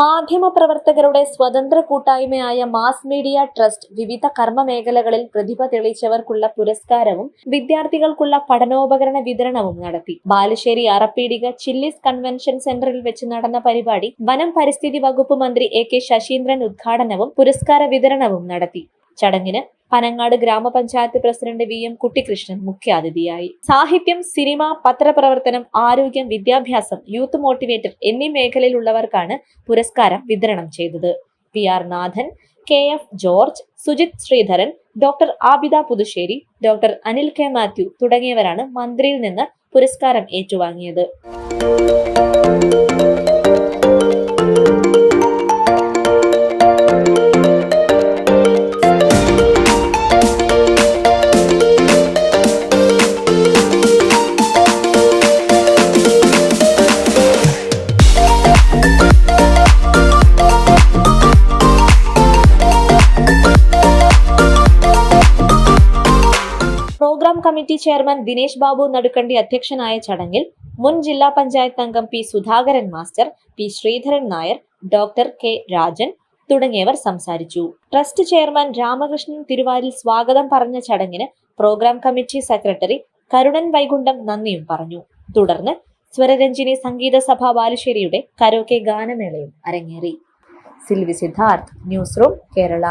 മാധ്യമപ്രവർത്തകരുടെ സ്വതന്ത്ര കൂട്ടായ്മയായ മാസ് മീഡിയ ട്രസ്റ്റ് വിവിധ കർമ്മ മേഖലകളിൽ പ്രതിഭ തെളിയിച്ചവർക്കുള്ള പുരസ്കാരവും വിദ്യാർത്ഥികൾക്കുള്ള പഠനോപകരണ വിതരണവും നടത്തി. ബാലുശ്ശേരി അറപ്പീടിക ചില്ലിസ് കൺവെൻഷൻ സെന്ററിൽ വെച്ച് നടന്ന പരിപാടി വനം പരിസ്ഥിതി വകുപ്പ് മന്ത്രി എ കെ ശശീന്ദ്രൻ ഉദ്ഘാടനവും പുരസ്കാര വിതരണവും നടത്തി. ചടങ്ങിന് പനങ്ങാട് ഗ്രാമപഞ്ചായത്ത് പ്രസിഡന്റ് വി എം കുട്ടികൃഷ്ണൻ മുഖ്യാതിഥിയായി. സാഹിത്യം സിനിമ പത്രപ്രവർത്തനം ആരോഗ്യം വിദ്യാഭ്യാസം യൂത്ത് മോട്ടിവേറ്റർ എന്നീ മേഖലയിലുള്ളവർക്കാണ് പുരസ്കാരം വിതരണം ചെയ്തത്. P R Nathan K F George Sujith Sreedharan doctor Abida Puthussery doctor Anil K Mathew തുടങ്ങിയവരാണ് മന്ത്രിയിൽ നിന്ന് പുരസ്കാരം ഏറ്റുവാങ്ങിയത്. Programme committee chairman Dinesh Babu Nadukkandi അധ്യക്ഷനായ ചടങ്ങിൽ മുൻ ജില്ലാ പഞ്ചായത്ത് അംഗം P Sudhakaran master P Sreedharan Nair doctor K Rajan തുടങ്ങിയവർ സംസാരിച്ചു. ട്രസ്റ്റ് ചെയർമാൻ രാമകൃഷ്ണൻ തിരുവാരിൽ സ്വാഗതം പറഞ്ഞ ചടങ്ങിന് programme committee secretary Karunan Vaikundam നന്ദിയും പറഞ്ഞു. തുടർന്ന് സ്വരരഞ്ജിനി സംഗീത സഭ ബാലുശ്ശേരിയുടെ കരോക്കെ ഗാനമേളയും അരങ്ങേറി. Silvy Siddharth news room Kerala.